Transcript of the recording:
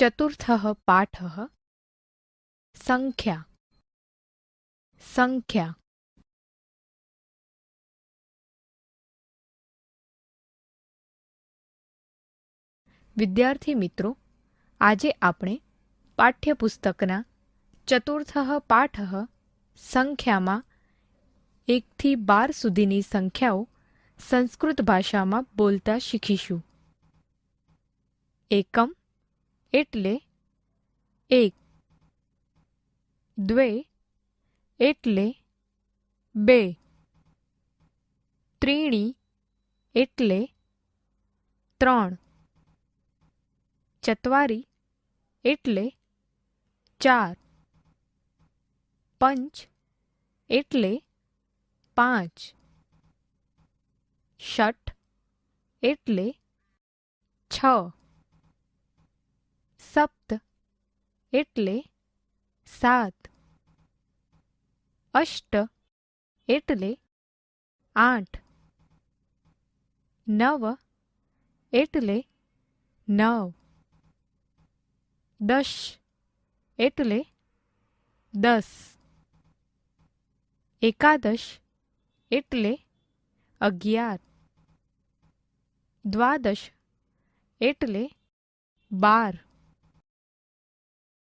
चतुर्थ પાઠ સંખ્યા સંખ્યા વિદ્યાર્થી મિત્રો આજે આપણે પાઠ્યપુસ્તકના ચતુર્થ પાઠ સંખ્યામાં એકથી બાર સુધીની સંખ્યાઓ સંસ્કૃત ભાષામાં બોલતા શીખીશું એકમ एतले 1 द्वे એટલે 2 ત્રીણી એટલે 3 ચતવારી એટલે 4 પંચ એટલે 5 ષટ એટલે 6 सप्त एटले सात अष्ट एटले आठ नव एटले नव दश एटले दस एकादश एटले अगियार द्वादश एटले बार